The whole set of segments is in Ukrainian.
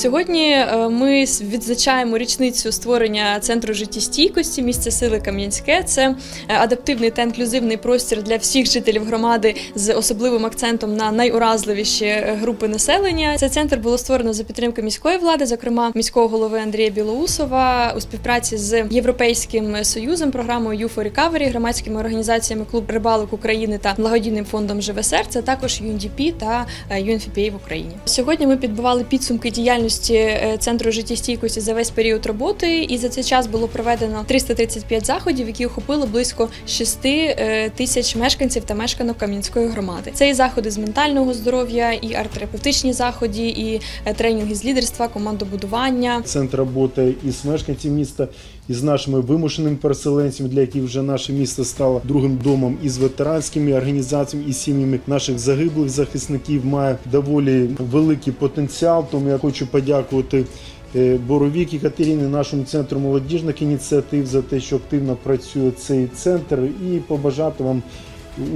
Сьогодні е, ми відзначаємо річницю створення центру життєстійкості місця сили Кам'янське. Це е, адаптивний та інклюзивний простір для всіх жителів громади з особливим акцентом на найуразливіші е, групи населення. Цей центр було створено за підтримки міської влади, зокрема міського голови Андрія Білоусова, у співпраці з Європейським союзом, програмою «You for Recovery», громадськими організаціями Клуб рибалок України та благодійним фондом «Живе серце», також UNDP та UNFPA в Україні. Сьогодні ми підбивали підсумки діяльності е, центру життєстійкості за весь період роботи, і за цей час було проведено 335 заходів, які охопили близько 6 е, тисяч мешканців та мешканок Кам'янської громади. Це і заходи з ментального здоров'я, і арт-терапевтичні заходи, і е, тренінги з лідерства, командобудування, Центр роботи із мешканців міста, і з нашими вимушеними переселенцями, для яких вже наше місто стало другим домом, із ветеранськими організаціями і сім'ями наших загиблих захисників має доволі великий потенціал. Тому я хочу подякувати. Боровік і Катерині, нашому центру молодіжних ініціатив за те, що активно працює цей центр, і побажати вам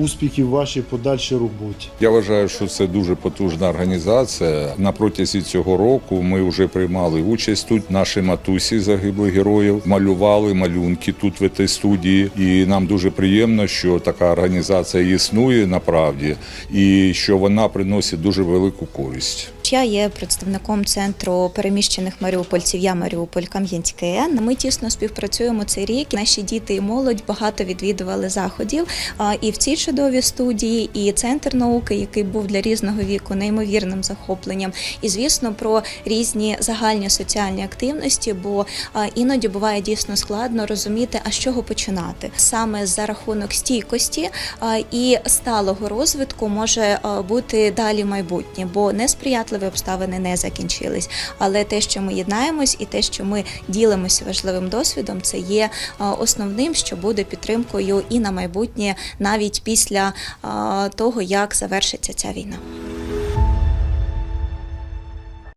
успіхів вашій подальшій роботі. Я вважаю, що це дуже потужна організація. На протязі цього року ми вже приймали участь тут. Наші матусі загиблих героїв малювали малюнки тут в цій студії. І нам дуже приємно, що така організація існує направді, і що вона приносить дуже велику користь. Я є представником центру переміщених маріупольців. Я Маріуполь Кам'янське. Ми тісно співпрацюємо цей рік. Наші діти і молодь багато відвідували заходів. І в цій чудовій студії, і центр науки, який був для різного віку неймовірним захопленням. І звісно, про різні загальні соціальні активності, бо іноді буває дійсно складно розуміти, а з чого починати саме за рахунок стійкості і сталого розвитку може бути далі майбутнє, бо несприятливі обставини не закінчились. Але те, що ми єднаємось, і те, що ми ділимося важливим досвідом, це є основним, що буде підтримкою і на майбутнє, навіть після того, як завершиться ця війна.